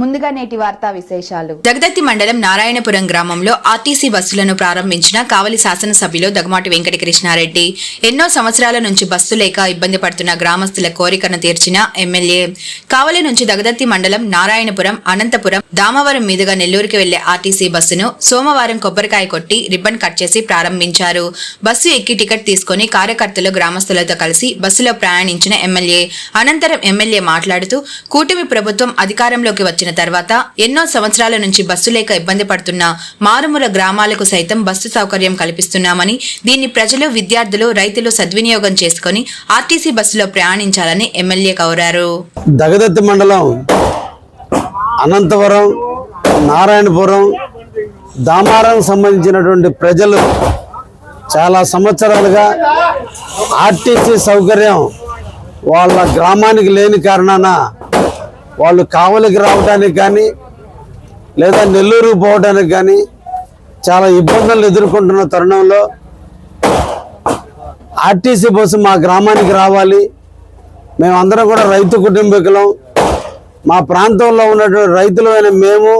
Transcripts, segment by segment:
ముందుగా నేటి వార్తా విశేషాలు. దగదత్తి మండలం నారాయణపురం గ్రామంలో ఆర్టీసీ బస్సులను ప్రారంభించిన కావలి శాసనసభ్యులు దగ్గమాటి వెంకటకృష్ణారెడ్డి. ఎన్నో సంవత్సరాల నుంచి బస్సు లేక ఇబ్బంది పడుతున్న గ్రామస్తుల కోరికను తీర్చిన ఎమ్మెల్యే. కావలి నుంచి దగదత్తి మండలం నారాయణపురం అనంతపురం దామవరం మీదుగా నెల్లూరుకి వెళ్ళే ఆర్టీసీ బస్సును సోమవారం కొబ్బరికాయ కొట్టి రిబ్బన్ కట్ చేసి ప్రారంభించారు. బస్సు ఎక్కి టికెట్ తీసుకుని కార్యకర్తలు గ్రామస్తులతో కలిసి బస్సులో ప్రయాణించిన ఎమ్మెల్యే. అనంతరం ఎమ్మెల్యే మాట్లాడుతూ కూటమి ప్రభుత్వం అధికారంలోకి వచ్చిన తర్వాత ఎన్నో సంవత్సరాల నుంచి బస్సు లేక ఇబ్బంది పడుతున్న మారుమూల గ్రామాలకు సైతం బస్సు సౌకర్యం కల్పిస్తున్నామని దీన్ని ప్రజలు విద్యార్థులు రైతులు సద్వినియోగం చేసుకుని ఆర్టీసీ బస్సులో ప్రయాణించాలని ఎమ్మెల్యే కోరారు. దగదత్తి మండలం అనంతపురం నారాయణపురం దామారం సంబంధించినటువంటి ప్రజలు చాలా సంవత్సరాలుగా ఆర్టీసీ సౌకర్యం వాళ్ళ గ్రామానికి లేని కారణాన వాళ్ళు కావలికి రావడానికి కానీ లేదా నెల్లూరు పోవడానికి కానీ చాలా ఇబ్బందులు ఎదుర్కొంటున్న తరుణంలో ఆర్టీసీ బస్సు మా గ్రామానికి రావాలి. మేమందరం కూడా రైతు కుటుంబీకులం. మా ప్రాంతంలో ఉన్నటువంటి రైతులమైన మేము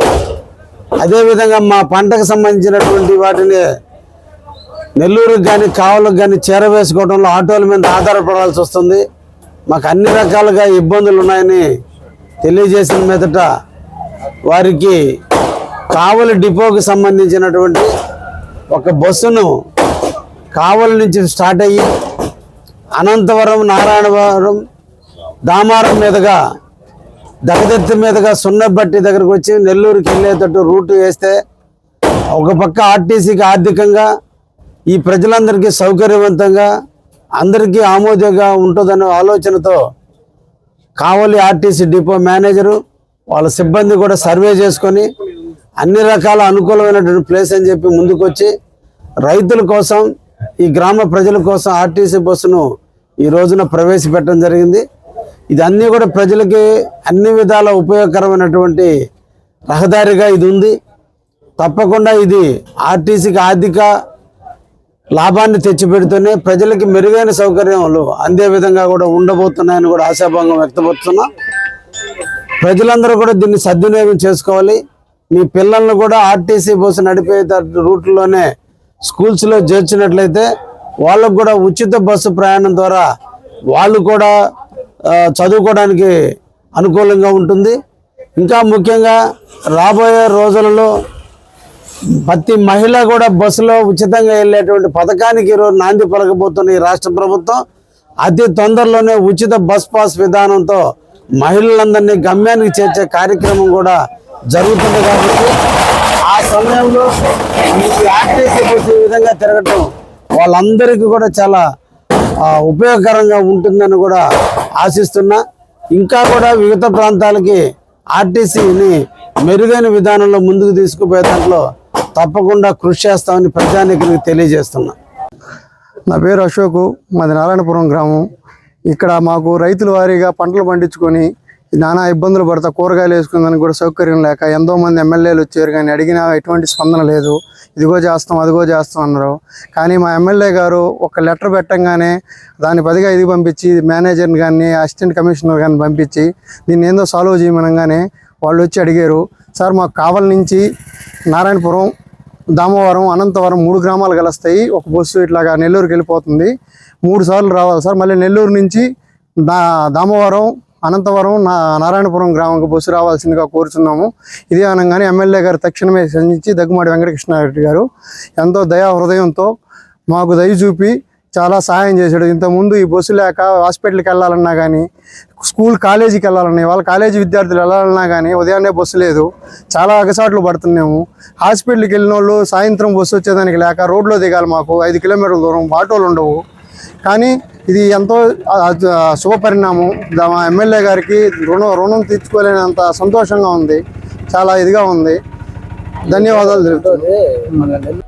అదేవిధంగా మా పంటకు సంబంధించినటువంటి వాటిని నెల్లూరుకు కానీ కావలకు కానీ చేరవేసుకోవడంలో ఆటోల మీద ఆధారపడాల్సి వస్తుంది. మాకు అన్ని రకాలుగా ఇబ్బందులు ఉన్నాయని తెలియజేసిన మీదట వారికి కావలి డిపోకి సంబంధించినటువంటి ఒక బస్సును కావలి నుంచి స్టార్ట్ అయ్యి అనంతవరం నారాయణవరం దామారం మీదుగా దగదత్తి మీదుగా సున్నబట్టి దగ్గరకు వచ్చి నెల్లూరుకి వెళ్ళేటట్టు రూట్ వేస్తే ఒక పక్క ఆర్టీసీకి ఆర్థికంగా ఈ ప్రజలందరికీ సౌకర్యవంతంగా అందరికీ ఆమోదంగా ఉంటుందనే ఆలోచనతో కావలి ఆర్టీసీ డిపో మేనేజరు వాళ్ళ సిబ్బంది కూడా సర్వే చేసుకొని అన్ని రకాల అనుకూలమైనటువంటి ప్లేస్ అని చెప్పి ముందుకొచ్చి రైతుల కోసం ఈ గ్రామ ప్రజల కోసం ఆర్టీసీ బస్సును ఈ రోజున ప్రవేశపెట్టడం జరిగింది. ఇది అన్నీ కూడా ప్రజలకి అన్ని విధాల ఉపయోగకరమైనటువంటి రహదారిగా ఇది ఉంది. తప్పకుండా ఇది ఆర్టీసీకి ఆర్థిక లాభాన్ని తెచ్చిపెడుతూనే ప్రజలకి మెరుగైన సౌకర్యాలు అందే విధంగా కూడా ఉండబోతున్నాయని కూడా ఆశాభంగం వ్యక్తపరుస్తున్నాం. ప్రజలందరూ కూడా దీన్ని సద్వినియోగం చేసుకోవాలి. మీ పిల్లల్ని కూడా ఆర్టీసీ బస్సు నడిపే రూట్లోనే స్కూల్స్లో చేర్చినట్లయితే వాళ్ళకు కూడా ఉచిత బస్సు ప్రయాణం ద్వారా వాళ్ళు కూడా చదువుకోవడానికి అనుకూలంగా ఉంటుంది. ఇంకా ముఖ్యంగా రాబోయే రోజులలో ప్రతి మహిళ కూడా బస్సులో ఉచితంగా వెళ్ళేటువంటి పథకానికి ఈరోజు నాంది పలకబోతున్న ఈ రాష్ట్ర ప్రభుత్వం అతి తొందరలోనే ఉచిత బస్ పాస్ విధానంతో మహిళలందరినీ గమ్యానికి చేర్చే కార్యక్రమం కూడా జరుగుతుంది కాబట్టి ఆ సమయంలో ఈ ఆర్టీసీ బస్సు ఈ విధంగా తిరగటం వాళ్ళందరికీ కూడా చాలా ఉపయోగకరంగా ఉంటుందని కూడా ఆశిస్తున్నా. ఇంకా కూడా వివిధ ప్రాంతాలకి ఆర్టీసీని మెరుగైన విధానంలో ముందుకు తీసుకుపోయే దాంట్లో తప్పకుండా కృషి చేస్తామని ప్రజానికి తెలియజేస్తున్నా. నా పేరు అశోక్ మాది నారాయణపురం గ్రామం. ఇక్కడ మాకు రైతుల వారీగా పంటలు పండించుకొని నానా ఇబ్బందులు పడతా కూరగాయలు వేసుకుందానికి కూడా సౌకర్యం లేక ఎంతో మంది ఎమ్మెల్యేలు వచ్చారు కానీ అడిగినా ఎటువంటి స్పందన లేదు. ఇదిగో చేస్తాం అదిగో చేస్తాం అన్నారు. కానీ మా ఎమ్మెల్యే గారు ఒక లెటర్ పెట్టంగానే దాని పదిగా ఇది పంపించి మేనేజర్ని కానీ అసిస్టెంట్ కమిషనర్ కానీ పంపించి దీన్ని ఏందో సాల్వ్ చేయమనగానే వాళ్ళు వచ్చి అడిగారు సార్ మాకు కావల నుంచి నారాయణపురం దామవరం అనంతవరం మూడు గ్రామాలు కలుస్తాయి. ఒక బస్సు ఇట్లాగా నెల్లూరుకి వెళ్ళిపోతుంది. మూడు సార్లు రావాలి సార్. మళ్ళీ నెల్లూరు నుంచి దా దామవరం అనంతవరం నా నారాయణపురం గ్రామంకి బస్సు రావాల్సిందిగా కోరుచున్నాము. ఇదే అనగానే ఎమ్మెల్యే గారు తక్షణమే సంధించి దగ్గుమాటి వెంకటకృష్ణారెడ్డి గారు ఎంతో దయా హృదయంతో మాకు దయ చూపి చాలా సహాయం చేశాడు. ఇంతకుముందు ఈ బస్సు లేక హాస్పిటల్కి వెళ్ళాలన్నా కానీ స్కూల్ కాలేజీకి వెళ్ళాలన్నా వాళ్ళ కాలేజీ విద్యార్థులు వెళ్ళాలన్నా కానీ ఉదయాన్నే బస్సు లేదు. చాలా అగసాట్లు పడుతున్నాము. హాస్పిటల్కి వెళ్ళిన వాళ్ళు సాయంత్రం బస్సు వచ్చేదానికి లేక రోడ్లో దిగాలి మాకు. ఐదు కిలోమీటర్ల దూరం ఆటోలు ఉండవు. కానీ ఇది ఎంతో శుభపరిణామం దా- మా ఎమ్మెల్యే గారికి రుణం రుణం తీర్చుకోలేనంత సంతోషంగా ఉంది. చాలా ఇదిగా ఉంది. ధన్యవాదాలు తెలుపుతుంది